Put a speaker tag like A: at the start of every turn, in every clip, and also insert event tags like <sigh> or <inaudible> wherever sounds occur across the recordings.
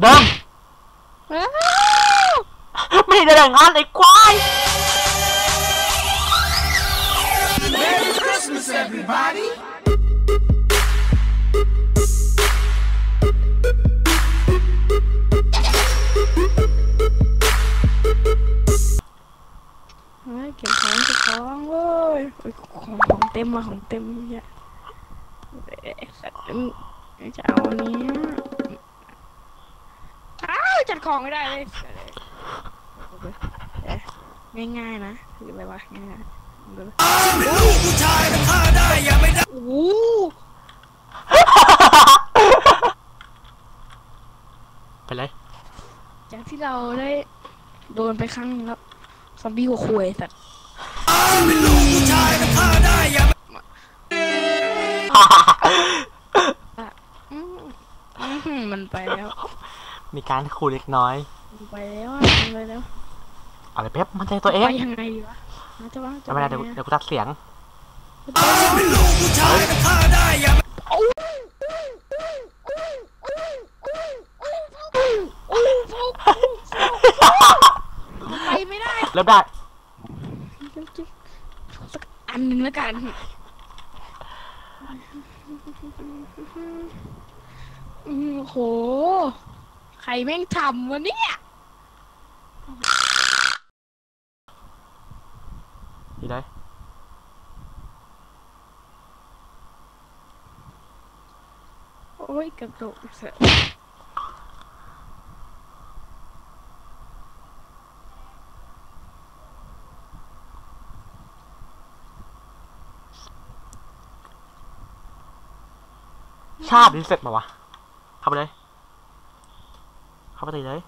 A: เดิม
B: อ้าว
A: ไม่ได้อย่างนั้นไอ้ควาย
C: Merry Christmas, everybody!
B: เฮ้ยเก็บของเก็บของเว้ยโจัดของไม่ได้เลยง่ายๆนะคืออะไรวะง่ายๆดู
C: เป็นลูกผู้ชายแต่ฆ่าได้ยังไม่ได้
B: โอ้โห
A: ไปเลย
B: จากที่เราได้โดนไปครั้งนึงแล้วซอมบี้หัวคุยสัตว์
C: เป็นลูกผู้ชายแต่ฆ่าได้ยังไม่
B: อืมอืมมันไปแล้ว
A: มีการคูเล็กน้อย
B: มันไปแล้วอะมันไปแล้ว
A: อะไรเป๊ปมันใจตัวเอง
B: ไปยังไงดีวะจะว่า
A: จะไม่ได้เดี๋ยวเดี๋ยวกูตัดเสียง
C: เป็นลูกผู้ชายแต่ฆ่าได้ยังไม่
B: โอ้โอ้ไปไม่ได้
A: เริ่มได้
B: สักอันหนึ่งแล้วกันอืมโหใค รแม่งทำวะเนี่ย
A: ดีเลย
B: โอ้ยกระโดดเสอะ
A: ชาติรีเซ็ตมาวะเข้าไปเลย เข้าไปตีเลย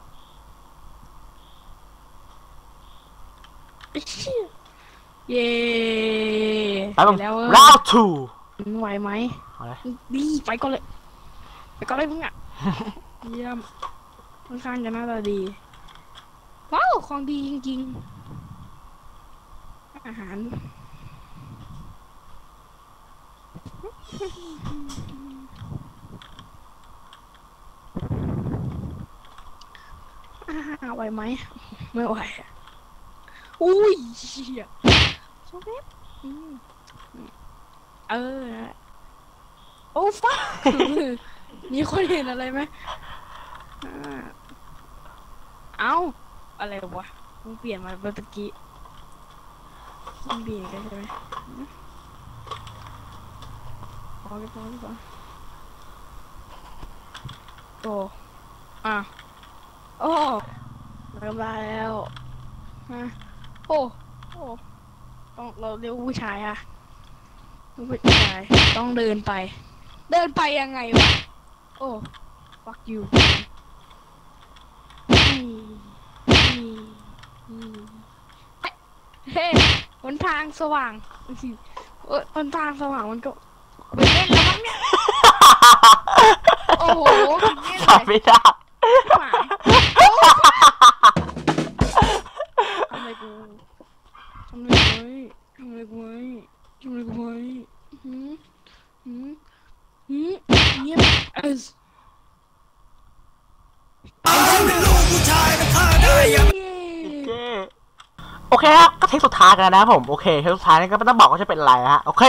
A: <laughs>
B: เย้
A: ไปมึง
B: แล้ว
A: round two
B: ไหวไหม
A: เอาเลย
B: ดีไปก่อนเลย ไปก่อนเลยมึงอ่ะ <laughs> เยี่ยมค่อนข้างจะหน่าตาดี ว้าว ของดีจริงๆ อาหาร ไหวไหมไม่ไหวอะอุ้ยเชี่ยโซเวฟอืมเออนั่นแหละโอ้ฟ้ามีคนเห็นอะไรไหมอ่าเอ้า อะไรวะมึงเปลี่ยนมาเมื่อกี้มึงเปลี่ยนกันใช่ไหมหืมพอกันพอกันพอโอ้อะโอ้ เริ่มได้แล้วฮะโอ้โอ้ต้องเราเรียกผู้ชายอะผู้ชายต้องเดินไป เดินไปยังไงวะโอ้ fuck you นี่นี่นี่เฮ้หนทางสว่างเอ้ยหนทางสว่างมันก็ไปเล่นแล้วมั้งเนี่ย โอ้โหถึงเล่น
A: ขาด
B: เลย
A: ไม่ได้
B: ทำอะไรกูไว้ทำอะไรกูไว้ทำอะไรกูไว้หืมหืมหืมเงียบเอส
C: เป็นลูกผู้ชายแต่ฆ่าได้ยังไม่
B: เย้
A: โอเคโอเคครับก็เทคสุดท้ายกันนะผมโอเคเทคสุดท้ายนี่ก็ไม่ต้องบอกว่าจะเป็นอะไรนะฮะโอเค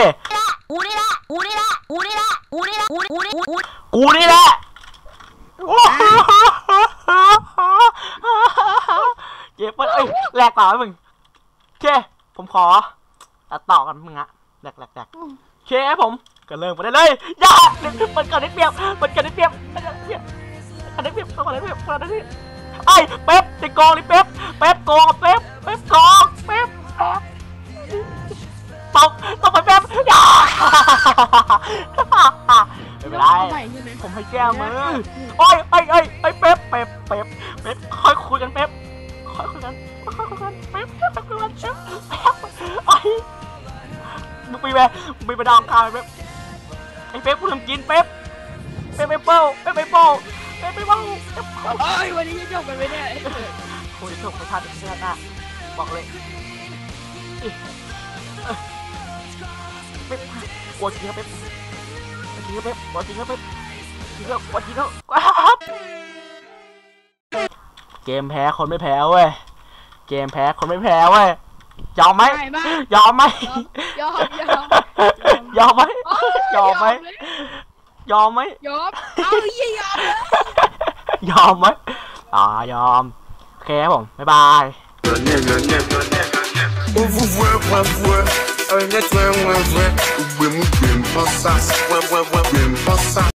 D: กูนี่แหละกูนี่แหละกูนี่แหละกูนี่แหละกูนี่กูนี่กูนี่
A: กูนี่แหละเย้เปิ้ลเอ้ยแหลกเปล่าไหมมึง ผมขอตัดต่อกันมึงอะแหลกแหลกแหลกโอเคครับผมก็เริ่มไปได้เลยอย่ามันเกิดได้เปรียบมันเกิดได้เปรียบมันเกิดได้เปรียบมันเกิดได้เปรียบมันเกิดได้เปรียบมันเกิดได้เปรียบไอ้ยเป๊ปในกองนี่เป๊ปเป๊ปกองเป๊ปเป๊ปกองเป๊ปเป๊ปตกตกไปเป๊ปอย่าไม่เป็นไร
B: อาใหม่ใช่ไหม
A: ผมให้แก้มือโอ้ยไอ้ไอ้ไอ้ยเป๊ปเป๊ปเป๊ป มึงไปแม่มึงไปไปดาวอังคารเป๊ปไอ้เป๊ปกูทำกินเป๊ปเป๊ปเป๊ปเปิลเป๊ปเป๊ปเปิลเป๊ปเป๊ปเปิลเป๊ปเปิล
B: เอ้ยวันนี้จะจบกันไหมเนี่ย
A: โอ้ยจบประทานเสื้อหน้าบอกเลยอิเอ้ยเป๊ปกลัวจริงครับเป๊ปจริงครับเป๊ปกลัวจริงครับเป๊ปจริงครับกลัวจริงครับเกมแพ้คนไม่แพ้เว้ยเกมแพ้คนไม่แพ้เว้ย ยอมไหม
B: ไม่ไม่
A: ยอมไหม
B: ยอมยอม
A: ยอมไหม
B: โอ้
A: ยอมไหม
B: เลย
A: ยอมไหม
B: ยอมเอาเยี่ยยอมเลย
A: ยอมไหมอ่ายอมโอเคครับผมบ๊ายบาย
C: On vous voit, moi, voit. Un net, ouais, ouais, ouais. Oui, moi, j'aime pas ça. Ouais, ouais, ouais, j'aime pas ça.